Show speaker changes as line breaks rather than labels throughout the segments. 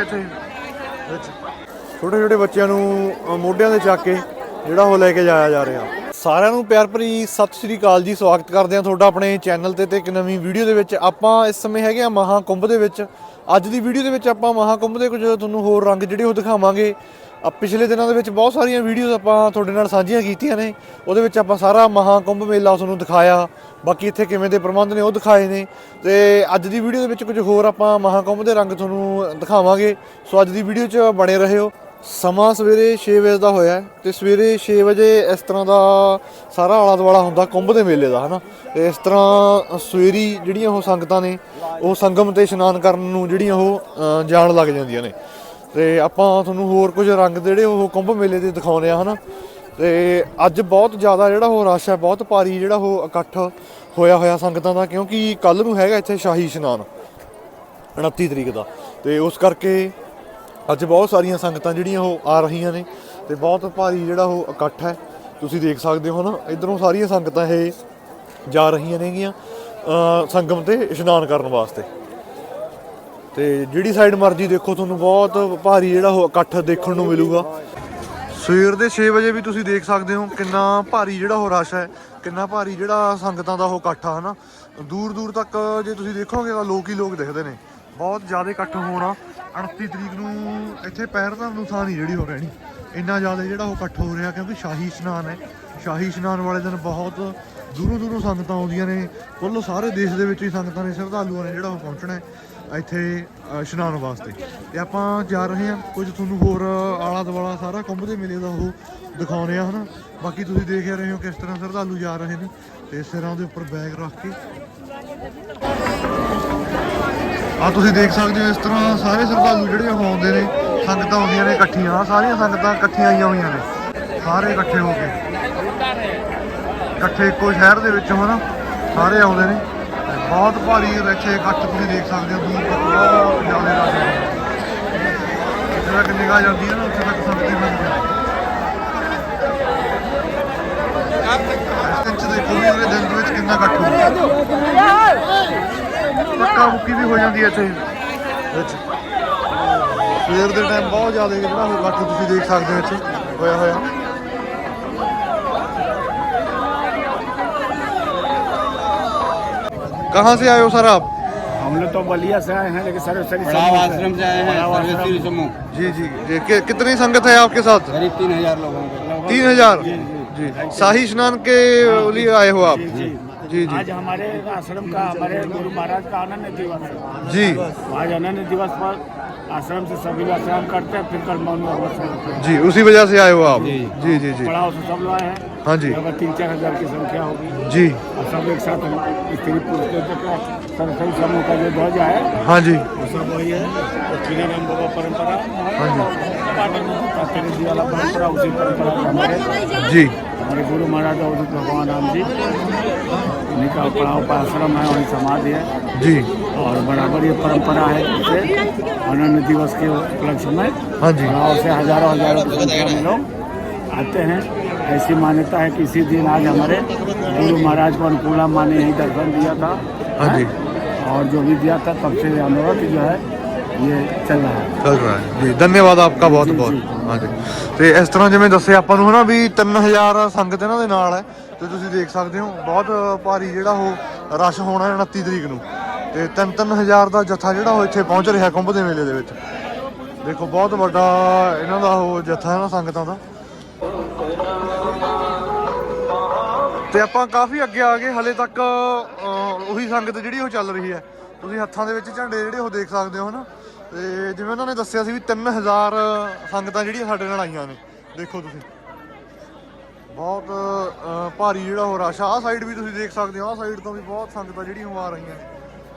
ਇੱਥੇ। ਛੋਟੇ ਛੋਟੇ ਬੱਚਿਆਂ ਨੂੰ ਮੋਢਿਆਂ ਤੇ ਚੱਕ ਕੇ ਜਿਹੜਾ ਉਹ ਲੈ ਕੇ ਜਾਇਆ ਜਾ ਰਿਹਾ। ਸਾਰਿਆਂ ਨੂੰ ਪਿਆਰ ਭਰੀ ਸਤਿ ਸ਼੍ਰੀ ਅਕਾਲ ਜੀ, ਸਵਾਗਤ ਕਰਦੇ ਹਾਂ ਤੁਹਾਡਾ ਆਪਣੇ ਚੈਨਲ ਤੇ ਤੇ ਇੱਕ ਨਵੀਂ ਵੀਡੀਓ ਦੇ ਵਿੱਚ। ਆਪਾਂ ਇਸ ਸਮੇਂ ਹੈਗੇ ਆ ਮਹਾਕੁੰਭ ਦੇ ਵਿੱਚ। ਅੱਜ ਦੀ ਵੀਡੀਓ ਦੇ ਵਿੱਚ ਆਪਾਂ ਮਹਾਕੁੰਭ ਦੇ ਕੁਝ ਤੁਹਾਨੂੰ ਹੋਰ ਰੰਗ ਜਿਹੜੇ ਉਹ ਦਿਖਾਵਾਂਗੇ। ਆ ਪਿਛਲੇ ਦਿਨਾਂ ਦੇ ਵਿੱਚ ਬਹੁਤ ਸਾਰੀਆਂ ਵੀਡੀਓਜ਼ ਆਪਾਂ ਤੁਹਾਡੇ ਨਾਲ ਸਾਂਝੀਆਂ ਕੀਤੀਆਂ ਨੇ। ਉਹਦੇ ਵਿੱਚ ਆਪਾਂ ਸਾਰਾ ਮਹਾਕੁੰਭ ਮੇਲਾ ਤੁਹਾਨੂੰ ਦਿਖਾਇਆ। ਬਾਕੀ ਇੱਥੇ ਕਿਵੇਂ ਦੇ ਪ੍ਰਬੰਧ ਨੇ ਉਹ ਦਿਖਾਏ ਨੇ। ਤੇ ਅੱਜ ਦੀ ਵੀਡੀਓ ਦੇ ਵਿੱਚ ਕੁਝ ਹੋਰ ਆਪਾਂ ਮਹਾਕੁੰਭ ਦੇ ਰੰਗ ਤੁਹਾਨੂੰ ਦਿਖਾਵਾਂਗੇ। ਸੋ ਅੱਜ ਦੀ ਵੀਡੀਓ 'ਚ ਬਣੇ ਰਹਿਓ ਸਮਾਂ ਸਵੇਰੇ 6 ਵਜੇ ਦਾ ਹੋਇਆ ਹੈ ਤੇ ਸਵੇਰੇ 6 ਵਜੇ ਇਸ ਤਰ੍ਹਾਂ ਦਾ ਸਾਰਾ ਆਲਾ ਦੁਆਲਾ ਹੁੰਦਾ ਕੁੰਭ ਦੇ ਮੇਲੇ ਦਾ, ਹਨਾ? ਤੇ ਇਸ ਤਰ੍ਹਾਂ ਸਵੇਰੀ ਜਿਹੜੀਆਂ ਉਹ ਸੰਗਤਾਂ ਨੇ, ਉਹ ਸੰਗਮ ਤੇ ਇਸ਼ਨਾਨ ਕਰਨ ਨੂੰ ਜਿਹੜੀਆਂ ਉਹ ਜਾਣ ਲੱਗ ਜਾਂਦੀਆਂ ਨੇ। ਤੇ ਆਪਾਂ ਤੁਹਾਨੂੰ ਹੋਰ ਕੁਝ ਰੰਗ ਜਿਹੜੇ ਉਹ ਕੁੰਭ ਮੇਲੇ ਦੇ ਦਿਖਾਉਣੇ ਆ, ਹਨਾ? ਤੇ ਅੱਜ ਬਹੁਤ ਜ਼ਿਆਦਾ ਜਿਹੜਾ ਉਹ ਰਸ਼ ਹੈ, ਬਹੁਤ ਭਾਰੀ ਜਿਹੜਾ ਉਹ ਇਕੱਠ ਹੋਇਆ ਹੋਇਆ ਸੰਗਤਾਂ ਦਾ, ਕਿਉਂਕਿ ਕੱਲ ਨੂੰ ਹੈਗਾ ਇੱਥੇ ਸ਼ਾਹੀ ਇਸ਼ਨਾਨ 29 ਤਰੀਕ ਦਾ। ਤੇ ਉਸ ਕਰਕੇ ਅੱਜ ਬਹੁਤ ਸਾਰੀਆਂ ਸੰਗਤਾਂ ਜਿਹੜੀਆਂ ਉਹ ਆ ਰਹੀਆਂ ਨੇ ਤੇ ਬਹੁਤ ਭਾਰੀ ਜਿਹੜਾ ਉਹ ਇਕੱਠ ਹੈ। ਤੁਸੀਂ ਦੇਖ ਸਕਦੇ ਹੋ ਨਾ, ਇਧਰੋਂ ਸਾਰੀਆਂ ਸੰਗਤਾਂ ਇਹ ਜਾ ਰਹੀਆਂ ਨੇਗੀਆਂ ਸੰਗਮ ਤੇ ਇਸ਼ਨਾਨ ਕਰਨ ਵਾਸਤੇ। ਤੇ ਜਿਹੜੀ ਸਾਈਡ ਮਰਜ਼ੀ ਦੇਖੋ, ਤੁਹਾਨੂੰ ਬਹੁਤ ਭਾਰੀ ਜਿਹੜਾ ਉਹ ਇਕੱਠ ਦੇਖਣ ਨੂੰ ਮਿਲੂਗਾ। ਸਵੇਰ ਦੇ 6 ਵਜੇ ਵੀ ਤੁਸੀਂ ਦੇਖ ਸਕਦੇ ਹੋ ਕਿੰਨਾ ਭਾਰੀ ਜਿਹੜਾ ਉਹ ਰਸ਼ ਹੈ, ਕਿੰਨਾ ਭਾਰੀ ਜਿਹੜਾ ਸੰਗਤਾਂ ਦਾ ਉਹ ਇਕੱਠ ਆ, ਹਨਾ? ਦੂਰ ਦੂਰ ਤੱਕ ਜੇ ਤੁਸੀਂ ਦੇਖੋਗੇ ਤਾਂ ਲੋਕ ਹੀ ਲੋਕ ਦਿਖਦੇ ਨੇ। ਬਹੁਤ ਜ਼ਿਆਦਾ ਇਕੱਠ ਹੋਣਾ। 29 ਤਰੀਕ ਨੂੰ ਇੱਥੇ ਪੈਰ ਧਰਨ ਨੂੰ ਥਾਂ ਨਹੀਂ ਜਿਹੜੀ ਹੋ ਰਹਿਣੀ ਇੰਨਾ ਜ਼ਿਆਦਾ ਜਿਹੜਾ ਉਹ ਇਕੱਠ ਹੋ ਰਿਹਾ ਕਿਉਂਕਿ ਸ਼ਾਹੀ ਇਸ਼ਨਾਨ ਹੈ। ਸ਼ਾਹੀ ਇਸ਼ਨਾਨ ਵਾਲੇ ਦਿਨ ਬਹੁਤ ਦੂਰੋਂ ਦੂਰੋਂ ਸੰਗਤਾਂ ਆਉਂਦੀਆਂ ਨੇ। ਕੁੱਲ ਸਾਰੇ ਦੇਸ਼ ਦੇ ਵਿੱਚ ਹੀ ਸੰਗਤਾਂ ਨੇ, ਸ਼ਰਧਾਲੂਆਂ ਨੇ ਜਿਹੜਾ ਉਹ ਪਹੁੰਚਣਾ ਹੈ। ਇੱਥੇ ਇਸ਼ਨਾਨ ਵਾਸਤੇ। ਤੇ ਆਪਾਂ ਜਾ ਰਹੇ ਹਾਂ, ਕੁਝ ਤੁਹਾਨੂੰ ਹੋਰ ਆਲਾ ਦੁਆਲਾ ਸਾਰਾ ਕੁੰਭ ਦੇ ਮੇਲੇ ਦਾ ਉਹ ਦਿਖਾਉਣੇ ਆ, ਹਨਾ? ਬਾਕੀ ਤੁਸੀਂ ਦੇਖ ਰਹੇ ਹੋ ਕਿਸ ਤਰ੍ਹਾਂ ਸ਼ਰਧਾਲੂ ਜਾ ਰਹੇ ਨੇ ਤੇ ਸਿਰਾਂ ਦੇ ਉੱਪਰ ਬੈਗ ਰੱਖ ਕੇ। ਆ, ਤੁਸੀਂ ਦੇਖ ਸਕਦੇ ਹੋ ਇਸ ਤਰ੍ਹਾਂ ਸਾਰੇ ਸ਼ਰਧਾਲੂ ਜਿਹੜੇ ਉਹ ਆਉਂਦੇ ਨੇ, ਸੰਗਤਾਂ ਆਉਂਦੀਆਂ ਨੇ ਇਕੱਠੀਆਂ ਸਾਰੀਆਂ ਸੰਗਤਾਂ ਇਕੱਠੀਆਂ ਆਈਆਂ ਹੋਈਆਂ ਨੇ। ਸਾਰੇ ਇਕੱਠੇ ਹੋ ਕੇ। ਇਕੱਠੇ ਇੱਕੋ ਸ਼ਹਿਰ ਦੇ ਵਿੱਚੋਂ, ਹਨਾ? ਸਾਰੇ ਆਉਂਦੇ ਨੇ। ਬਹੁਤ ਭਾਰੀ ਇੱਥੇ ਇਕੱਠ ਤੁਸੀਂ ਦੇਖ ਸਕਦੇ ਹੋ, ਦੂਰ ਤੱਕ ਬਹੁਤ ਜ਼ਿਆਦਾ ਰਸ਼ ਹੈ। ਜਿੱਥੇ ਤੱਕ ਨਿਗਾਹ ਜਾਂਦੀ ਹੈ ਨਾ, ਉੱਥੇ ਤੱਕ ਸੰਗਤੀ ਮਿਲਦੀ ਹੈ। ਇਸ ਦੇਖੋ ਵੀ ਉਹਦੇ ਦਿਨ ਦੇ ਵਿੱਚ ਕਿੰਨਾ ਇਕੱਠ ਹੁੰਦਾ ਪੱਕਾ ਮੁੱਕੀ ਵੀ ਹੋ ਜਾਂਦੀ ਹੈ ਇੱਥੇ। ਵਿੱਚ। ਸਵੇਰ ਦੇ ਟਾਈਮ ਬਹੁਤ ਜ਼ਿਆਦਾ ਜਿਹੜਾ ਉਹ ਇਕੱਠ ਤੁਸੀਂ ਦੇਖ ਸਕਦੇ ਹੋ ਇੱਥੇ, ਹੋਇਆ ਹੋਇਆ। कहाँ से आए हो सर आप
हम लोग तो बलिया से आए हैं लेकिन सर्वसरी
बड़ाव आश्रम से आए हैं
बड़ाव आश्रम।
सर्वेश्वरी समूह
जी जी जी कि, कितनी संगत है आपके साथ
करीब तीन हजार लोगों को
तीन हजार जी शाही स्नान के लिए आए हो आप
जी
जी जी
आज हमारे आश्रम का हमारे गुरु महाराज का आनंद दिवस है
जी
आज आनंद दिवस पर आश्रम से सभी लोग स्नान करते हैं फिर कल मौन हैं।
जी उसी वजह से आए हो आप? जी जी। जी
पड़ाव से सब लोग आए हैं।
हाँ जी।
लगभग तीन चार हज़ार की संख्या होगी।
जी।
और सब एक साथ स्त्री पुरुष के जो समूह का जो ध्वज है
हाँ जी।
वो सब वही है। और श्रीराम बाबा परंपरा।
हाँ जी।
जी वाला परंपरा उसी परंपरा हमारे।
जी।
हमारे गुरु महाराज अवधूत भगवान राम जी उन्हीं का पड़ाव पर आश्रम है वहीं समाधि है।
जी
और बराबर ये परंपरा है जैसे आनंद दिवस के उपलक्ष्य में
हाँ जी
गाँव से हजारों हजारों की संख्या में लोग आते हैं ऐसी मान्यता है कि इसी दिन आज हमारे गुरु महाराज को अनुकूला माँ ने यही दर्शन दिया था
हाँ जी
और जो भी दिया था तब से अनवरत जो है ये चल रहा है
ਚੱਲ ਰਿਹਾ ਹੈ ਜੀ ਧੰਨਵਾਦ ਆਪਕਾ ਬਹੁਤ ਬਹੁਤ ਹਾਂਜੀ ਤੇ ਇਸ ਤਰ੍ਹਾਂ ਜਿਵੇਂ ਦੱਸਿਆ ਆਪਾਂ ਨੂੰ ਹਨਾ ਵੀ 3000 ਸੰਗਤ ਇਹਨਾਂ ਦੇ ਨਾਲ ਹੈ ਤੇ ਤੁਸੀਂ ਦੇਖ ਸਕਦੇ ਹੋ ਬਹੁਤ ਭਾਰੀ ਜਿਹੜਾ ਉਹ ਰਸ਼ ਹੋਣਾ ਹੈ 29 ਤਰੀਕ ਨੂੰ ਤੇ 3-3000 ਦਾ ਜੱਥਾ ਜਿਹੜਾ ਉਹ ਇੱਥੇ ਪਹੁੰਚ ਰਿਹਾ ਕੁੰਭ ਦੇ ਮੇਲੇ ਦੇ ਵਿੱਚ। ਦੇਖੋ, ਬਹੁਤ ਵੱਡਾ ਇਹਨਾਂ ਦਾ ਉਹ ਜੱਥਾ ਹੈ ਨਾ ਸੰਗਤਾਂ ਦਾ। ਤੇ ਆਪਾਂ ਕਾਫੀ ਅੱਗੇ ਆ ਗਏ, ਹਲੇ ਤੱਕ ਉਹੀ ਸੰਗਤ ਜਿਹੜੀ ਉਹ ਚੱਲ ਰਹੀ ਹੈ। ਤੁਸੀਂ ਹੱਥਾਂ ਦੇ ਵਿੱਚ ਝੰਡੇ ਜਿਹੜੇ ਉਹ ਦੇਖ ਸਕਦੇ ਹੋ ਹਨਾ। ਤੇ ਜਿਵੇਂ ਉਹਨਾਂ ਨੇ ਦੱਸਿਆ ਸੀ ਵੀ 3000 ਸੰਗਤਾਂ ਜਿਹੜੀਆਂ ਸਾਡੇ ਨਾਲ ਆਈਆਂ ਨੇ। ਦੇਖੋ ਤੁਸੀਂ। ਬਹੁਤ ਭਾਰੀ ਜਿਹੜਾ ਉਹ ਰਸ਼ ਆ। ਆਹ ਸਾਈਡ ਵੀ ਤੁਸੀਂ ਦੇਖ ਸਕਦੇ ਹੋ। ਆਹ ਸਾਈਡ ਤੋਂ ਵੀ ਬਹੁਤ ਸੰਗਤਾਂ ਜਿਹੜੀਆਂ ਉਹ ਆ ਰਹੀਆਂ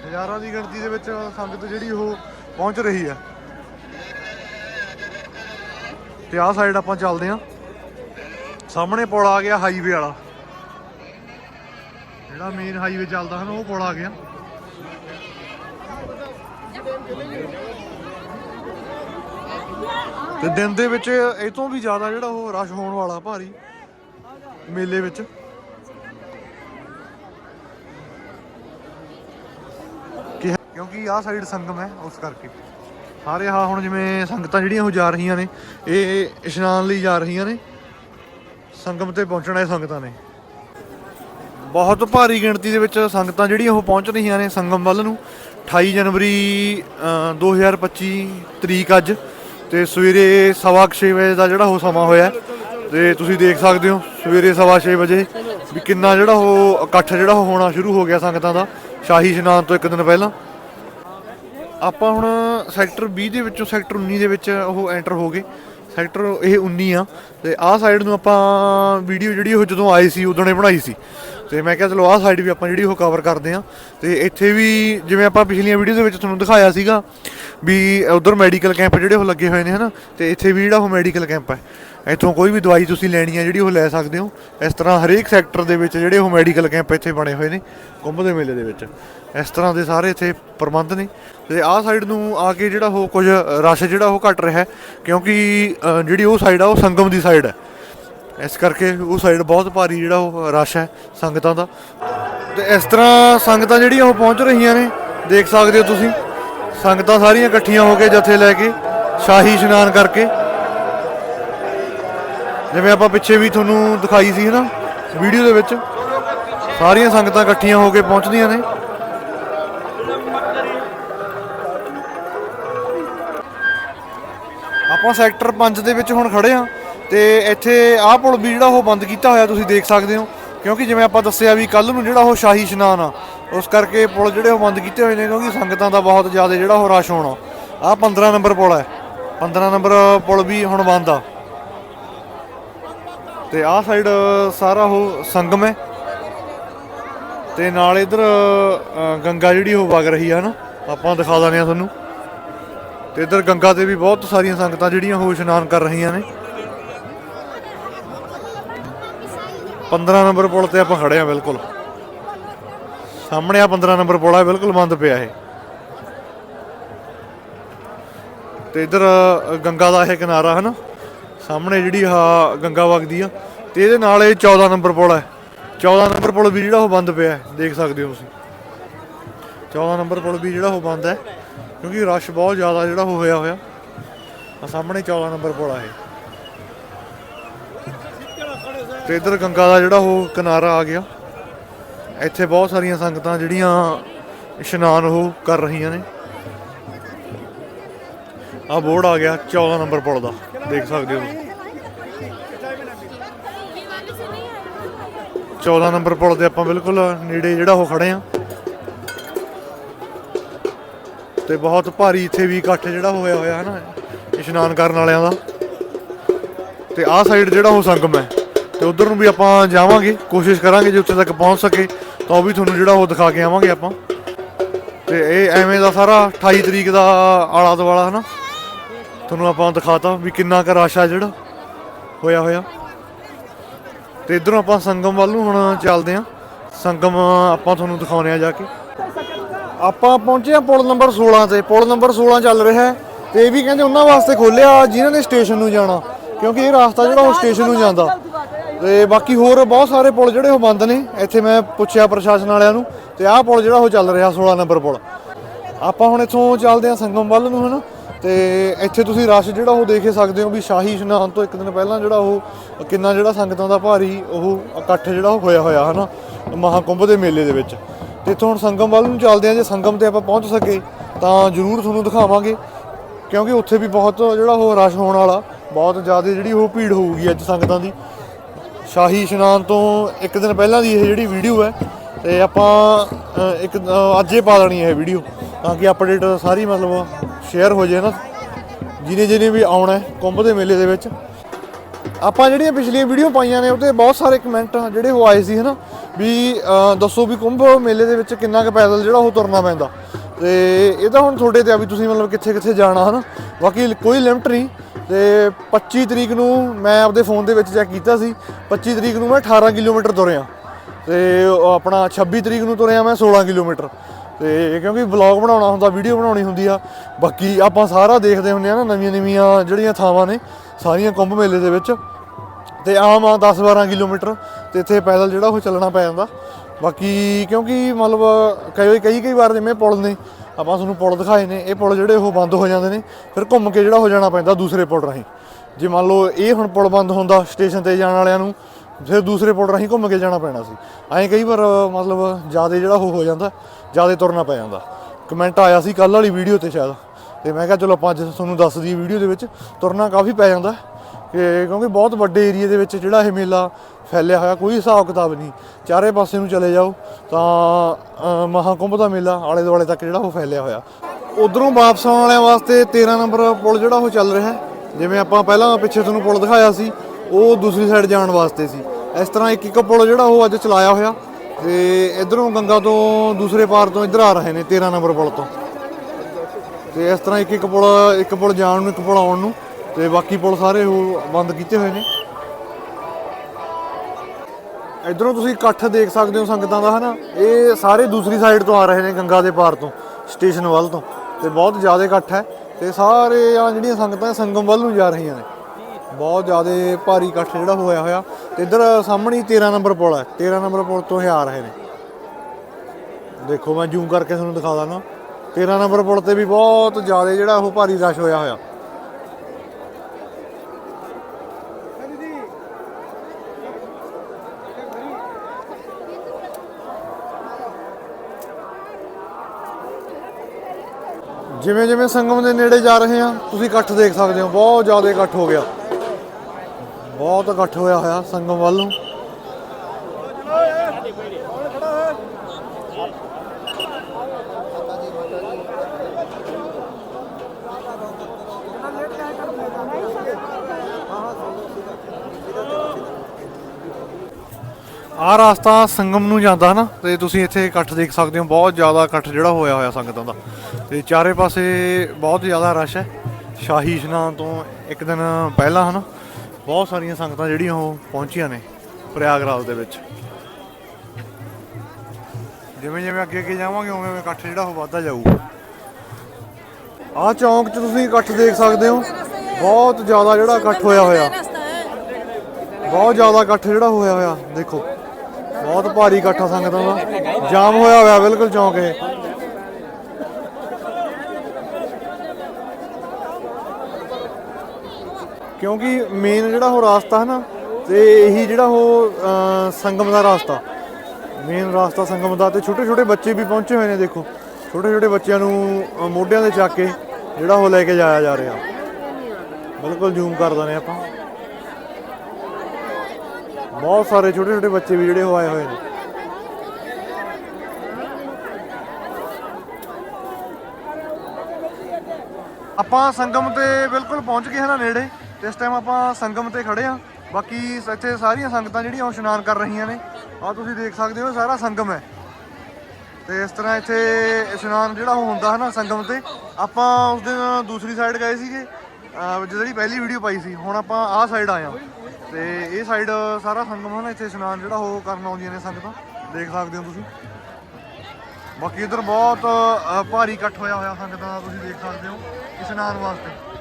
ਹਜ਼ਾਰਾਂ ਦੀ ਗਿਣਤੀ ਦੇ ਵਿੱਚ ਸੰਗਤ ਜਿਹੜੀ ਉਹ ਪਹੁੰਚ ਰਹੀ ਹੈ। ਤੇ ਆਹ ਸਾਈਡ ਆਪਾਂ ਚੱਲਦੇ ਹਾਂ। ਸਾਹਮਣੇ ਪੁਲ ਆ ਗਿਆ ਹਾਈਵੇ ਵਾਲਾ। ਜਿਹੜਾ ਮੇਨ ਹਾਈਵੇ ਚੱਲਦਾ ਹਨ ਉਹ ਪੁਲ ਆ ਗਿਆ। ਤੇ ਦਿਨ ਦੇ ਵਿੱਚ ਇਹ ਤੋਂ ਵੀ ਜ਼ਿਆਦਾ ਜਿਹੜਾ ਉਹ ਰਸ਼ ਹੋਣ ਵਾਲਾ ਭਾਰੀ ਮੇਲੇ ਵਿੱਚ। ਕਿਉਂਕਿ ਆਹ ਸਾਈਡ ਸੰਗਮ ਹੈ ਉਸ ਕਰਕੇ। ਸਾਰੇ ਆ ਹੁਣ ਜਿਵੇਂ ਸੰਗਤਾਂ ਜਿਹੜੀਆਂ ਉਹ ਜਾ ਰਹੀਆਂ ਨੇ ਇਹ ਇਸ਼ਨਾਨ ਲਈ ਜਾ ਰਹੀਆਂ ਨੇ। ਸੰਗਮ ਤੇ ਪਹੁੰਚਣਾ ਹੈ ਸੰਗਤਾਂ ਨੇ। ਬਹੁਤ ਭਾਰੀ ਗਿਣਤੀ ਦੇ ਵਿੱਚ ਸੰਗਤਾਂ ਜਿਹੜੀਆਂ ਉਹ ਪਹੁੰਚ ਰਹੀਆਂ ਨੇ ਸੰਗਮ ਵੱਲ ਨੂੰ। 28 ਜਨਵਰੀ ਅ, 2025 ਤਰੀਕ ਅੱਜ। ਤੇ ਸਵੇਰੇ ਸਵਾ ਕੁ ਛੇ ਵਜੇ ਦਾ ਜਿਹੜਾ ਉਹ ਸਮਾਂ ਹੋਇਆ। ਹੈ। ਤੇ ਤੁਸੀਂ ਦੇਖ ਸਕਦੇ ਹੋ ਸਵੇਰੇ ਸਵਾ ਛੇ ਵਜੇ ਵੀ ਕਿੰਨਾ ਜਿਹੜਾ ਉਹ ਇਕੱਠ ਜਿਹੜਾ ਉਹ ਹੋਣਾ ਸ਼ੁਰੂ ਹੋ ਗਿਆ ਸੰਗਤਾਂ ਦਾ। ਸ਼ਾਹੀ ਇਸ਼ਨਾਨ ਤੋਂ ਇੱਕ ਦਿਨ ਪਹਿਲਾਂ। ਆਪਾਂ ਹੁਣ ਸੈਕਟਰ 20 ਦੇ ਵਿੱਚੋਂ ਸੈਕਟਰ 19 ਦੇ ਵਿੱਚ ਉਹ ਐਂਟਰ ਹੋ ਗਏ। ਸੈਕਟਰ ਇਹ 19 ਆ। ਤੇ ਆਹ ਸਾਈਡ ਨੂੰ ਆਪਾਂ ਵੀਡੀਓ ਜਿਹੜੀ ਉਹ ਜਦੋਂ ਆਈ ਸੀ, ਉਦੋਂ ਨੇ ਬਣਾਈ ਸੀ। ਤੇ ਮੈਂ ਕਿਹਾ ਚਲੋ ਆਹ ਸਾਈਡ ਵੀ ਆਪਾਂ ਜਿਹੜੀ ਉਹ ਕਵਰ ਕਰਦੇ ਆ। ਤੇ ਇੱਥੇ ਵੀ ਜਿਵੇਂ ਆਪਾਂ ਪਿਛਲੀਆਂ ਵੀਡੀਓ ਦੇ ਵਿੱਚ ਤੁਹਾਨੂੰ ਦਿਖਾਇਆ ਸੀਗਾ ਵੀ ਉਧਰ ਮੈਡੀਕਲ ਕੈਂਪ ਜਿਹੜੇ ਉਹ ਲੱਗੇ ਹੋਏ ਨੇ ਹਨਾ। ਤੇ ਇੱਥੇ ਵੀ ਜਿਹੜਾ ਉਹ ਮੈਡੀਕਲ ਕੈਂਪ ਹੈ ਇੱਥੋਂ ਕੋਈ ਵੀ ਦਵਾਈ ਤੁਸੀਂ ਲੈਣੀ ਹੈ ਜਿਹੜੀ ਉਹ ਲੈ ਸਕਦੇ ਹੋ। ਇਸ ਤਰ੍ਹਾਂ ਹਰੇਕ ਸੈਕਟਰ ਦੇ ਵਿੱਚ ਜਿਹੜੇ ਉਹ ਮੈਡੀਕਲ ਕੈਂਪ ਇੱਥੇ ਬਣੇ ਹੋਏ ਨੇ, ਕੁੰਭ ਦੇ ਮੇਲੇ ਦੇ ਵਿੱਚ। ਇਸ ਤਰ੍ਹਾਂ ਦੇ ਸਾਰੇ ਇੱਥੇ ਪ੍ਰਬੰਧ ਨੇ। ਤੇ ਆਹ ਸਾਈਡ ਨੂੰ ਆ ਕੇ ਜਿਹੜਾ ਉਹ ਕੁਝ ਰਸ਼ ਜਿਹੜਾ ਉਹ ਘਟ ਰਿਹਾ ਕਿਉਂਕਿ ਜਿਹੜੀ ਉਹ ਸਾਈਡ ਆ, ਉਹ ਸੰਗਮ ਦੀ ਸਾਈਡ ਹੈ। ਇਸ ਕਰਕੇ ਉਹ ਸਾਈਡ ਬਹੁਤ ਭਾਰੀ ਜਿਹੜਾ ਉਹ ਰਸ਼ ਹੈ ਸੰਗਤਾਂ ਦਾ। ਤੇ ਇਸ ਤਰ੍ਹਾਂ ਸੰਗਤਾਂ ਜਿਹੜੀਆਂ ਉਹ ਪਹੁੰਚ ਰਹੀਆਂ ਨੇ, ਦੇਖ ਸਕਦੇ ਹੋ ਤੁਸੀਂ। ਸੰਗਤਾਂ ਸਾਰੀਆਂ ਇਕੱਠੀਆਂ ਹੋ ਕੇ ਜਥੇ ਲੈ ਕੇ, ਸ਼ਾਹੀ ਇਸ਼ਨਾਨ ਕਰਕੇ ਜਿਵੇਂ ਆਪਾਂ ਪਿੱਛੇ ਵੀ ਤੁਹਾਨੂੰ ਦਿਖਾਈ ਸੀ ਨਾ ਵੀਡੀਓ ਦੇ ਵਿੱਚ। ਸਾਰੀਆਂ ਸੰਗਤਾਂ ਇਕੱਠੀਆਂ ਹੋ ਕੇ ਪਹੁੰਚਦੀਆਂ ਨੇ। ਆਪਾਂ ਸੈਕਟਰ 5 ਦੇ ਵਿੱਚ ਹੁਣ ਖੜੇ ਆ ਤੇ ਇੱਥੇ ਆਹ ਪੁਲ ਵੀ ਜਿਹੜਾ ਉਹ ਬੰਦ ਕੀਤਾ ਹੋਇਆ, ਤੁਸੀਂ ਦੇਖ ਸਕਦੇ ਹੋ। ਕਿਉਂਕਿ ਜਿਵੇਂ ਆਪਾਂ ਦੱਸਿਆ ਵੀ ਕੱਲ ਨੂੰ ਜਿਹੜਾ ਉਹ ਸ਼ਾਹੀ ਇਸ਼ਨਾਨ ਆ, ਉਸ ਕਰਕੇ ਪੁਲ ਜਿਹੜੇ ਉਹ ਬੰਦ ਕੀਤੇ ਹੋਏ ਨੇ, ਕਿਉਂਕਿ ਸੰਗਤਾਂ ਦਾ ਬਹੁਤ ਜ਼ਿਆਦਾ ਜਿਹੜਾ ਉਹ ਰਸ਼ ਹੋਣਾ। ਆਹ 15 ਨੰਬਰ ਪੁਲ ਹੈ। 15 ਨੰਬਰ ਪੁਲ ਵੀ ਹੁਣ ਬੰਦ ਆ। ਤੇ ਆਹ ਸਾਈਡ ਸਾਰਾ ਉਹ ਸੰਗਮ ਹੈ। ਤੇ ਨਾਲ ਇਧਰ ਗੰਗਾ ਜਿਹੜੀ ਉਹ ਵਗ ਰਹੀ ਆ ਨਾ, ਆਪਾਂ ਦਿਖਾ ਦਿੰਦੇ ਆ ਤੁਹਾਨੂੰ। ਤੇ ਇਧਰ ਗੰਗਾ ਤੇ ਵੀ ਬਹੁਤ ਸਾਰੀਆਂ ਸੰਗਤਾਂ ਜਿਹੜੀਆਂ ਉਹ ਇਸ਼ਨਾਨ ਕਰ ਰਹੀਆਂ ਨੇ। 15 ਨੰਬਰ ਪੁਲ ਤੇ ਆਪਾਂ ਖੜੇ ਆ ਬਿਲਕੁਲ। ਸਾਹਮਣੇ ਆ 15 ਨੰਬਰ ਪੁਲ ਆ, ਬਿਲਕੁਲ ਬੰਦ ਪਿਆ ਇਹ। ਤੇ ਇਧਰ ਗੰਗਾ ਦਾ ਇਹ ਕਿਨਾਰਾ ਹੈ ਨਾ ਸਾਹਮਣੇ ਜਿਹੜੀ ਆ ਗੰਗਾ ਵਗਦੀ ਆ, ਤੇ ਇਹਦੇ ਨਾਲ ਇਹ 14 ਨੰਬਰ ਪੁਲ ਹੈ 14 ਨੰਬਰ ਪੁਲ ਵੀ ਜਿਹੜਾ ਉਹ ਬੰਦ ਪਿਆ ਦੇਖ ਸਕਦੇ ਹੋ ਤੁਸੀਂ। 14 ਨੰਬਰ ਪੁਲ ਵੀ ਜਿਹੜਾ ਉਹ ਬੰਦ ਹੈ, ਕਿਉਂਕਿ ਰਸ਼ ਬਹੁਤ ਜ਼ਿਆਦਾ ਜਿਹੜਾ ਉਹ ਹੋਇਆ ਹੋਇਆ। ਆ ਸਾਹਮਣੇ 14 ਨੰਬਰ ਪੁਲ ਆ ਇਹ। ਤੇ ਇਧਰ ਗੰਗਾ ਦਾ ਜਿਹੜਾ ਉਹ ਕਿਨਾਰਾ ਆ ਗਿਆ। ਇੱਥੇ ਬਹੁਤ ਸਾਰੀਆਂ ਸੰਗਤਾਂ ਜਿਹੜੀਆਂ ਇਸ਼ਨਾਨ ਉਹ ਕਰ ਰਹੀਆਂ ਨੇ। ਆ ਬੋਰਡ ਆ ਗਿਆ 14 ਨੰਬਰ ਪੁਲ ਦਾ। ਦੇਖ ਸਕਦੇ ਹੋ ਤੁਸੀਂ। 14 ਨੰਬਰ ਪੁਲ ਤੇ ਆਪਾਂ ਬਿਲਕੁਲ ਨੇੜੇ ਜਿਹੜਾ ਉਹ ਖੜੇ ਆ ਤੇ ਬਹੁਤ ਭਾਰੀ ਇੱਥੇ ਵੀ ਇਕੱਠ ਜਿਹੜਾ ਹੋਇਆ ਹੋਇਆ ਹੈ ਨਾ, ਇਸ਼ਨਾਨ ਕਰਨ ਵਾਲਿਆਂ ਦਾ। ਤੇ ਆਹ ਸਾਈਡ ਜਿਹੜਾ ਉਹ ਸੰਗਮ ਹੈ। ਤੇ ਉਧਰ ਨੂੰ ਵੀ ਆਪਾਂ ਜਾਵਾਂਗੇ, ਕੋਸ਼ਿਸ਼ ਕਰਾਂਗੇ ਜੇ ਉੱਥੇ ਤੱਕ ਪਹੁੰਚ ਸਕੇ, ਤਾਂ ਉਹ ਵੀ ਤੁਹਾਨੂੰ ਜਿਹੜਾ ਉਹ ਦਿਖਾ ਕੇ ਆਵਾਂਗੇ ਆਪਾਂ। ਤੇ ਇਹ ਐਵੇਂ ਦਾ ਸਾਰਾ 28 ਤਰੀਕ ਦਾ ਆਲਾ ਦੁਆਲਾ ਹਨਾ ਤੁਹਾਨੂੰ ਆਪਾਂ ਦਿਖਾਤਾ ਵੀ ਕਿੰਨਾ ਕੁ ਰਸ਼ ਆ ਜਿਹੜਾ। ਹੋਇਆ ਹੋਇਆ। ਤੇ ਇਧਰੋਂ ਆਪਾਂ ਸੰਗਮ ਵੱਲ ਨੂੰ ਹੁਣ ਚੱਲਦੇ ਆਂ ਸੰਗਮ ਆਪਾਂ ਤੁਹਾਨੂੰ ਦਿਖਾਉਣੇ ਆ ਜਾ ਕੇ। ਆਪਾਂ ਪਹੁੰਚੇ ਆ ਪੁਲ ਨੰਬਰ 16 ਤੇ। ਪੁਲ ਨੰਬਰ 16 ਚੱਲ ਰਿਹਾ ਹੈ। ਤੇ ਇਹ ਵੀ ਕਹਿੰਦੇ ਉਹਨਾਂ ਵਾਸਤੇ ਖੋਲਿਆ ਜਿਨ੍ਹਾਂ ਨੇ ਸਟੇਸ਼ਨ ਨੂੰ ਜਾਣਾ। ਕਿਉਂਕਿ ਇਹ ਰਾਸਤਾ ਜਿਹੜਾ ਉਹ ਸਟੇਸ਼ਨ ਨੂੰ ਜਾਂਦਾ। ਤੇ ਬਾਕੀ ਹੋਰ ਬਹੁਤ ਸਾਰੇ ਪੁਲ ਜਿਹੜੇ ਉਹ ਬੰਦ ਨੇ। ਇੱਥੇ ਮੈਂ ਪੁੱਛਿਆ ਪ੍ਰਸ਼ਾਸਨ ਵਾਲਿਆਂ ਨੂੰ। ਤੇ ਆਹ ਪੁਲ ਜਿਹੜਾ ਉਹ ਚੱਲ ਰਿਹਾ 16 ਨੰਬਰ ਪੁਲ। ਆਪਾਂ ਹੁਣ ਇੱਥੋਂ ਚੱਲਦੇ ਆ ਸੰਗਮ ਵੱਲ ਨੂੰ ਹਨਾ। ਤੇ ਇੱਥੇ ਤੁਸੀਂ ਰਸ਼ ਜਿਹੜਾ ਉਹ ਦੇਖ ਸਕਦੇ ਹੋ ਵੀ ਸ਼ਾਹੀ ਇਸ਼ਨਾਨ ਤੋਂ ਇੱਕ ਦਿਨ ਪਹਿਲਾਂ ਜਿਹੜਾ ਉਹ ਕਿੰਨਾ ਜਿਹੜਾ ਸੰਗਤਾਂ ਦਾ ਭਾਰੀ ਉਹ ਇਕੱਠ ਜਿਹੜਾ ਉਹ ਹੋਇਆ ਹੋਇਆ ਹਨਾ? ਮਹਾਕੁੰਭ ਦੇ ਮੇਲੇ ਦੇ ਵਿੱਚ। ਤੇ ਇੱਥੋਂ ਹੁਣ ਸੰਗਮ ਵੱਲ ਨੂੰ ਚੱਲਦੇ ਆ ਜੇ ਸੰਗਮ ਤੇ ਆਪਾਂ ਪਹੁੰਚ ਸਕੇ ਤਾਂ ਜ਼ਰੂਰ ਤੁਹਾਨੂੰ ਦਿਖਾਵਾਂਗੇ ਕਿਉਂਕਿ ਉੱਥੇ ਵੀ ਬਹੁਤ ਜਿਹੜਾ ਉਹ ਰਸ਼ ਹੋਣ ਵਾਲਾ ਬਹੁਤ ਜ਼ਿਆਦਾ ਜਿਹੜੀ ਉਹ ਭੀੜ ਹੋਊਗੀ ਅੱਜ ਸੰਗਤਾਂ ਦੀ। ਸ਼ਾਹੀ ਇਸ਼ਨਾਨ ਤੋਂ ਇੱਕ ਦਿਨ ਪਹਿਲਾਂ ਦੀ ਇਹ ਜਿਹੜੀ ਵੀਡੀਓ ਹੈ ਤੇ ਆਪਾਂ ਇੱਕ ਅ, ਅੱਜ ਪਾ ਦੇਣੀ ਹੈ ਇਹ ਵੀਡੀਓ ਤਾਂ ਕਿ ਅਪਡੇਟ ਸਾਰੀ ਮਤਲਬ ਸ਼ੇਅਰ ਹੋ ਜਾਏ ਨਾ। ਜਿਹਨੇ ਜਿਹਨੇ ਵੀ ਆਉਣਾ ਹੈ, ਕੁੰਭ ਦੇ ਮੇਲੇ ਦੇ ਵਿੱਚ। ਆਪਾਂ ਜਿਹੜੀਆਂ ਪਿਛਲੀਆਂ ਵੀਡੀਓ ਪਾਈਆਂ ਨੇ ਉਹਤੇ ਬਹੁਤ ਸਾਰੇ ਕਮੈਂਟ ਜਿਹੜੇ ਉਹ ਆਏ ਸੀ, ਹਨਾ? ਵੀ ਦੱਸੋ ਵੀ ਕੁੰਭ ਮੇਲੇ ਦੇ ਵਿੱਚ ਕਿੰਨਾ ਕੁ ਪੈਦਲ ਜਿਹੜਾ ਉਹ ਤੁਰਨਾ ਪੈਂਦਾ। ਤੇ ਇਹ ਤਾਂ ਹੁਣ ਤੁਹਾਡੇ ਤੇ ਆ ਵੀ ਤੁਸੀਂ ਮਤਲਬ ਕਿੱਥੇ ਕਿੱਥੇ ਜਾਣਾ, ਹਨਾ? ਬਾਕੀ ਕੋਈ ਲਿਮਟ ਨਹੀਂ। ਤੇ 25 ਤਰੀਕ ਨੂੰ ਮੈਂ ਆਪਦੇ ਫੋਨ ਦੇ ਵਿੱਚ ਚੈੱਕ ਕੀਤਾ ਸੀ। 25 ਤਰੀਕ ਨੂੰ ਮੈਂ 18 ਕਿਲੋਮੀਟਰ ਤੁਰਿਆ। ਤੇ ਆਪਣਾ 26 ਤਰੀਕ ਨੂੰ ਤੁਰਿਆ ਮੈਂ 16 ਕਿਲੋਮੀਟਰ। ਤੇ ਕਿਉਂਕਿ ਵਲੌਗ ਬਣਾਉਣਾ ਹੁੰਦਾ ਵੀਡੀਓ ਬਣਾਉਣੀ ਹੁੰਦੀ ਆ। ਬਾਕੀ ਆਪਾਂ ਸਾਰਾ ਦੇਖਦੇ ਹੁੰਦੇ ਆ ਨਾ, ਨਵੀਆਂ ਨਵੀਆਂ ਜਿਹੜੀਆਂ ਥਾਵਾਂ ਨੇ, ਸਾਰੀਆਂ ਕੁੰਭ ਮੇਲੇ ਦੇ ਵਿੱਚ। ਤੇ ਆਮ ਆ 10-12 ਕਿਲੋਮੀਟਰ, ਤੇ ਇੱਥੇ ਪੈਦਲ ਜਿਹੜਾ ਉਹ ਚੱਲਣਾ ਪੈ ਜਾਂਦਾ। ਬਾਕੀ ਕਿਉਂਕਿ ਮਤਲਬ ਕਈ ਕਈ ਕਈ ਵਾਰ ਜਿਵੇਂ ਪੁਲ ਨੇ, ਆਪਾਂ ਤੁਹਾਨੂੰ ਪੁਲ ਦਿਖਾਏ ਨੇ, ਇਹ ਪੁਲ ਜਿਹੜੇ ਉਹ ਬੰਦ ਹੋ ਜਾਂਦੇ ਨੇ, ਫਿਰ ਘੁੰਮ ਕੇ ਜਿਹੜਾ ਹੋ ਜਾਣਾ ਪੈਂਦਾ ਦੂਸਰੇ ਪੁਲ ਰਾਹੀਂ। ਜੇ ਮੰਨ ਲਓ ਇਹ ਹੁਣ ਪੁਲ ਬੰਦ ਹੁੰਦਾ ਸਟੇਸ਼ਨ ਤੇ ਜਾਣ ਵਾਲਿਆਂ ਨੂੰ ਫਿਰ ਦੂਸਰੇ ਪੁਲ ਰਾਹੀਂ ਘੁੰਮ ਕੇ ਜਾਣਾ ਪੈਣਾ ਸੀ। ਐਂ ਕਈ ਵਾਰ ਮਤਲਬ ਜ਼ਿਆਦਾ ਜਿਹੜਾ ਉਹ ਹੋ ਜਾਂਦਾ ਜ਼ਿਆਦਾ ਤੁਰਨਾ ਪੈ ਜਾਂਦਾ। ਕਮੈਂਟ ਆਇਆ ਸੀ ਕੱਲ ਵਾਲੀ ਵੀਡੀਓ ਤੇ ਸ਼ਾਇਦ। ਤੇ ਮੈਂ ਕਿਹਾ ਚਲੋ ਆਪਾਂ ਅੱਜ ਤੁਹਾਨੂੰ ਦੱਸ ਦਈਏ ਵੀਡੀਓ ਦੇ ਵਿੱਚ ਤੁਰਨਾ ਕਾਫੀ ਪੈ ਜਾਂਦਾ। ਕਿ ਕਿਉਂਕਿ ਬਹੁਤ ਵੱਡੇ ਏਰੀਆ ਦੇ ਵਿੱਚ ਜਿਹੜਾ ਇਹ ਮੇਲਾ ਫੈਲਿਆ ਹੋਇਆ ਕੋਈ ਹਿਸਾਬ ਕਿਤਾਬ ਨਹੀਂ। ਚਾਰੇ ਪਾਸੇ ਨੂੰ ਚਲੇ ਜਾਓ ਤਾਂ ਅ, ਮਹਾਕੁੰਭ ਦਾ ਮੇਲਾ ਆਲੇ ਦੁਆਲੇ ਤੱਕ ਜਿਹੜਾ ਉਹ ਫੈਲਿਆ ਹੋਇਆ। ਉਧਰੋਂ ਵਾਪਸ ਆਉਣ ਵਾਲਿਆਂ ਵਾਸਤੇ 13 ਨੰਬਰ ਪੁਲ ਜਿਹੜਾ ਉਹ ਚੱਲ ਰਿਹਾ ਜਿਵੇਂ ਆਪਾਂ ਪਹਿਲਾਂ ਪਿੱਛੇ ਤੁਹਾਨੂੰ ਪੁਲ ਦਿਖਾਇਆ ਸੀ ਉਹ ਦੂਸਰੀ ਸਾਈਡ ਜਾਣ ਵਾਸਤੇ ਸੀ। ਇਸ ਤਰ੍ਹਾਂ ਇੱਕ ਇੱਕ ਪੁਲ ਜਿਹੜਾ ਉਹ ਅੱਜ ਚਲਾਇਆ ਹੋਇਆ। ਤੇ ਇਧਰੋਂ ਗੰਗਾ ਤੋਂ ਦੂਸਰੇ ਪਾਰ ਤੋਂ ਇੱਧਰ ਆ ਰਹੇ ਨੇ 13 ਨੰਬਰ ਪੁਲ ਤੋਂ। ਤੇ ਇਸ ਤਰ੍ਹਾਂ ਇੱਕ ਇੱਕ ਪੁਲ ਇੱਕ ਪੁਲ ਜਾਣ ਨੂੰ, ਇੱਕ ਪੁਲ ਆਉਣ ਨੂੰ। ਤੇ ਬਾਕੀ ਪੁਲ ਸਾਰੇ ਉਹ ਬੰਦ ਕੀਤੇ ਹੋਏ ਨੇ। ਇਧਰੋਂ ਤੁਸੀਂ ਇਕੱਠ ਦੇਖ ਸਕਦੇ ਹੋ ਸੰਗਤਾਂ ਦਾ, ਹਨਾ? ਇਹ ਸਾਰੇ ਦੂਸਰੀ ਸਾਈਡ ਤੋਂ ਆ ਰਹੇ ਨੇ ਗੰਗਾ ਦੇ ਪਾਰ ਤੋਂ ਸਟੇਸ਼ਨ ਵੱਲ ਤੋਂ। ਤੇ ਬਹੁਤ ਜ਼ਿਆਦਾ ਇਕੱਠ ਹੈ। ਤੇ ਸਾਰੇ ਆ ਜਿਹੜੀਆਂ ਸੰਗਤਾਂ ਸੰਗਮ ਵੱਲ ਨੂੰ ਜਾ ਰਹੀਆਂ ਨੇ। ਬਹੁਤ ਜ਼ਿਆਦਾ ਭਾਰੀ ਇਕੱਠ ਜਿਹੜਾ ਹੋਇਆ ਹੋਇਆ। ਤੇ ਇੱਧਰ ਸਾਹਮਣੇ ਹੀ 13 ਨੰਬਰ ਪੁਲ ਹੈ 13 ਨੰਬਰ ਪੁਲ ਤੋਂ ਇਹ ਆ ਰਹੇ ਨੇ। ਦੇਖੋ ਮੈਂ ਜ਼ੂਮ ਕਰਕੇ ਤੁਹਾਨੂੰ ਦਿਖਾ ਦਾਂ 13 ਨੰਬਰ ਪੁਲ ਤੇ ਵੀ ਬਹੁਤ ਜ਼ਿਆਦਾ ਜਿਹੜਾ ਉਹ ਭਾਰੀ ਰਸ਼ ਹੋਇਆ ਹੋਇਆ। ਜਿਵੇਂ ਜਿਵੇਂ ਸੰਗਮ ਦੇ ਨੇੜੇ ਜਾ ਰਹੇ ਆ, ਤੁਸੀਂ ਇਕੱਠ ਦੇਖ ਸਕਦੇ ਹੋ। ਬਹੁਤ ਜ਼ਿਆਦਾ ਇਕੱਠ ਹੋ ਗਿਆ। ਬਹੁਤ ਇਕੱਠ ਹੋਇਆ ਹੋਇਆ ਸੰਗਮ ਵੱਲ ਨੂੰ। ਆਹ ਰਸਤਾ ਸੰਗਮ ਨੂੰ ਜਾਂਦਾ ਹਨਾ ਤੇ ਤੁਸੀਂ ਇੱਥੇ ਇਕੱਠ ਦੇਖ ਸਕਦੇ ਹੋ, ਬਹੁਤ ਜ਼ਿਆਦਾ ਇਕੱਠ ਜਿਹੜਾ ਹੋਇਆ ਹੋਇਆ ਸੰਗਤਾਂ ਦਾ। ਤੇ ਚਾਰੇ ਪਾਸੇ ਬਹੁਤ ਜ਼ਿਆਦਾ ਰਸ਼ ਹੈ। ਸ਼ਾਹੀ ਇਸ਼ਨਾਨ ਤੋਂ ਇੱਕ ਦਿਨ ਪਹਿਲਾਂ ਹਨਾ ਬਹੁਤ ਸਾਰੀਆਂ ਸੰਗਤਾਂ ਜਿਹੜੀਆਂ ਉਹ ਪਹੁੰਚੀਆਂ ਨੇ ਪ੍ਰਯਾਗਰਾਜ ਦੇ ਵਿੱਚ। ਜਿਵੇਂ ਜਿਵੇਂ ਅੱਗੇ ਅੱਗੇ ਜਾਵਾਂਗੇ, ਉਵੇਂ ਉਵੇਂ ਇਕੱਠ ਜਿਹੜਾ ਉਹ ਵੱਧਦਾ ਜਾਊਗਾ। ਆਹ ਚੌਂਕ 'ਚ ਤੁਸੀਂ ਇਕੱਠ ਦੇਖ ਸਕਦੇ ਹੋ। ਬਹੁਤ ਜ਼ਿਆਦਾ ਜਿਹੜਾ ਇਕੱਠ ਹੋਇਆ ਹੋਇਆ। ਬਹੁਤ ਜ਼ਿਆਦਾ ਇਕੱਠ ਜਿਹੜਾ ਹੋਇਆ ਹੋਇਆ, ਦੇਖੋ। ਬਹੁਤ ਭਾਰੀ ਇਕੱਠ ਆ ਸੰਗਤਾਂ ਦਾ। ਜਾਮ ਹੋਇਆ ਹੋਇਆ ਬਿਲਕੁਲ ਚੌਂਕ ਇਹ। ਕਿਉਂਕਿ ਮੇਨ ਜਿਹੜਾ ਉਹ ਰਾਸਤਾ ਹੈ ਨਾ, ਤੇ ਇਹੀ ਜਿਹੜਾ ਉਹ ਸੰਗਮ ਦਾ ਰਾਸਤਾ। ਮੇਨ ਰਾਸਤਾ ਸੰਗਮ ਦਾ, ਤੇ ਛੋਟੇ ਛੋਟੇ ਬੱਚੇ ਵੀ ਪਹੁੰਚੇ ਹੋਏ ਨੇ, ਦੇਖੋ। ਛੋਟੇ ਛੋਟੇ ਬੱਚਿਆਂ ਨੂੰ ਮੋਢਿਆਂ ਤੇ ਚੱਕ ਕੇ ਜਿਹੜਾ ਉਹ ਲੈ ਕੇ ਜਾਇਆ ਜਾ ਰਿਹਾ। ਬਿਲਕੁਲ ਜ਼ੂਮ ਕਰ ਦਨੇ ਆਪਾਂ। ਬਹੁਤ ਸਾਰੇ ਛੋਟੇ ਛੋਟੇ ਬੱਚੇ ਵੀ ਜਿਹੜੇ ਉਹ ਆਏ ਹੋਏ ਨੇ। ਆਪਾਂ ਸੰਗਮ ਤੇ ਬਿਲਕੁਲ ਪਹੁੰਚ ਗਏ ਹਾਂ ਨਾ ਨੇੜੇ। ਤੇ ਇਸ ਟਾਈਮ ਆਪਾਂ ਸੰਗਮ ਤੇ ਖੜੇ ਆ ਬਾਕੀ ਇੱਥੇ ਸਾਰੀਆਂ ਸੰਗਤਾਂ ਜਿਹੜੀਆਂ ਉਹ ਇਸ਼ਨਾਨ ਕਰ ਰਹੀਆਂ ਨੇ। ਆ ਤੁਸੀਂ ਦੇਖ ਸਕਦੇ ਹੋ, ਸਾਰਾ ਸੰਗਮ ਹੈ। ਤੇ ਇਸ ਤਰ੍ਹਾਂ ਇੱਥੇ ਇਸ਼ਨਾਨ ਜਿਹੜਾ ਉਹ ਹੁੰਦਾ ਹੈ ਨਾ ਸੰਗਮ ਤੇ, ਆਪਾਂ ਉਸ ਦਿਨ ਦੂਸਰੀ ਸਾਈਡ ਗਏ ਸੀਗੇ। ਜਿਹੜੀ ਪਹਿਲੀ ਵੀਡੀਓ ਪਾਈ ਸੀ, ਹੁਣ ਆਪਾਂ ਆਹ ਸਾਈਡ ਆਏ ਆ ਤੇ ਇਹ ਸਾਈਡ ਸਾਰਾ ਸੰਗਮ ਹੈ ਨਾ, ਇੱਥੇ ਇਸ਼ਨਾਨ ਜਿਹੜਾ ਉਹ ਕਰਨ ਆਉਂਦੀਆਂ ਨੇ ਸੰਗਤਾਂ। ਦੇਖ ਸਕਦੇ ਹੋ ਤੁਸੀਂ। ਬਾਕੀ ਇਧਰ ਬਹੁਤ ਭਾਰੀ ਇਕੱਠ ਹੋਇਆ ਹੋਇਆ ਸੰਗਤਾਂ ਦਾ, ਤੁਸੀਂ ਦੇਖ ਸਕਦੇ ਹੋ ਇਸ਼ਨਾਨ ਵਾਸਤੇ।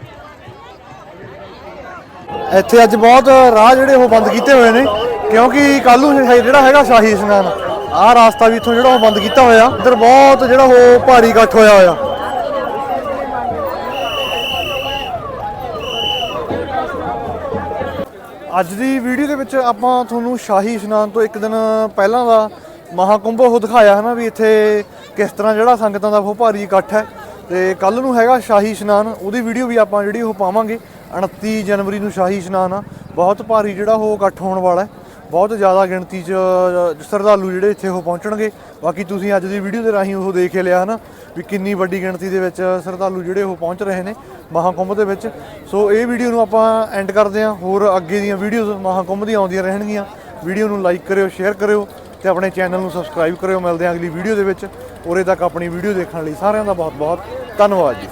ਇੱਥੇ ਅੱਜ ਬਹੁਤ ਰਾਹ ਜਿਹੜੇ ਉਹ ਬੰਦ ਕੀਤੇ ਹੋਏ ਨੇ, ਕਿਉਂਕਿ ਕੱਲ ਨੂੰ ਜਿਹੜਾ ਹੈਗਾ ਸ਼ਾਹੀ ਇਸ਼ਨਾਨ, ਆਹ ਰਾਸਤਾ ਵੀ ਇੱਥੋਂ ਜਿਹੜਾ ਉਹ ਬੰਦ ਕੀਤਾ ਹੋਇਆ, ਇੱਧਰ ਬਹੁਤ ਜਿਹੜਾ ਉਹ ਭਾਰੀ ਇਕੱਠ ਹੋਇਆ ਹੋਇਆ। ਅੱਜ ਦੀ ਵੀਡੀਓ ਦੇ ਵਿੱਚ ਆਪਾਂ ਤੁਹਾਨੂੰ ਸ਼ਾਹੀ ਇਸ਼ਨਾਨ ਤੋਂ ਇੱਕ ਦਿਨ ਪਹਿਲਾਂ ਦਾ ਮਹਾਕੁੰਭ ਉਹ ਦਿਖਾਇਆ ਹੈ ਨਾ ਵੀ ਇੱਥੇ ਕਿਸ ਤਰ੍ਹਾਂ ਜਿਹੜਾ ਸੰਗਤਾਂ ਦਾ ਉਹ ਭਾਰੀ ਇਕੱਠ ਹੈ। ਤੇ ਕੱਲ ਨੂੰ ਹੈਗਾ ਸ਼ਾਹੀ ਇਸ਼ਨਾਨ, ਉਹਦੀ ਵੀਡੀਓ ਵੀ ਆਪਾਂ ਜਿਹੜੀ ਉਹ ਪਾਵਾਂਗੇ। 29 ਜਨਵਰੀ ਨੂੰ ਸ਼ਾਹੀ ਇਸ਼ਨਾਨ ਆ। ਬਹੁਤ ਭਾਰੀ ਜਿਹੜਾ ਉਹ ਇਕੱਠ ਹੋਣ ਵਾਲਾ ਹੈ। ਬਹੁਤ ਜ਼ਿਆਦਾ ਗਿਣਤੀ 'ਚ ਸ਼ਰਧਾਲੂ ਜਿਹੜੇ ਇੱਥੇ ਉਹ ਪਹੁੰਚਣਗੇ। ਬਾਕੀ ਤੁਸੀਂ ਅੱਜ ਦੀ ਵੀਡੀਓ ਦੇ ਰਾਹੀਂ ਉਹ ਦੇਖ ਹੀ ਲਿਆ ਹਨਾ, ਵੀ ਕਿੰਨੀ ਵੱਡੀ ਗਿਣਤੀ ਦੇ ਵਿੱਚ ਸ਼ਰਧਾਲੂ ਜਿਹੜੇ ਉਹ ਪਹੁੰਚ ਰਹੇ ਨੇ ਮਹਾਕੁੰਭ ਦੇ ਵਿੱਚ। ਸੋ ਇਹ ਵੀਡੀਓ ਨੂੰ ਆਪਾਂ ਐਂਡ ਕਰਦੇ ਹਾਂ। ਹੋਰ ਅੱਗੇ ਦੀਆਂ ਵੀਡੀਓਜ਼ ਮਹਾਕੁੰਭ ਦੀਆਂ ਆਉਂਦੀਆਂ ਰਹਿਣਗੀਆਂ। ਵੀਡੀਓ ਨੂੰ ਲਾਈਕ ਕਰਿਓ ਸ਼ੇਅਰ ਕਰਿਓ ਤੇ ਆਪਣੇ ਚੈਨਲ ਨੂੰ ਸਬਸਕ੍ਰਾਈਬ ਕਰਿਓ। ਮਿਲਦੇ ਹਾਂ ਅਗਲੀ ਵੀਡੀਓ ਦੇ ਵਿੱਚ। ਉਰੇ ਤੱਕ ਆਪਣੀ ਵੀਡੀਓ ਦੇਖਣ ਲਈ ਸਾਰਿਆਂ ਦਾ ਬਹੁਤ ਬਹੁਤ ਧੰਨਵਾਦ ਜੀ।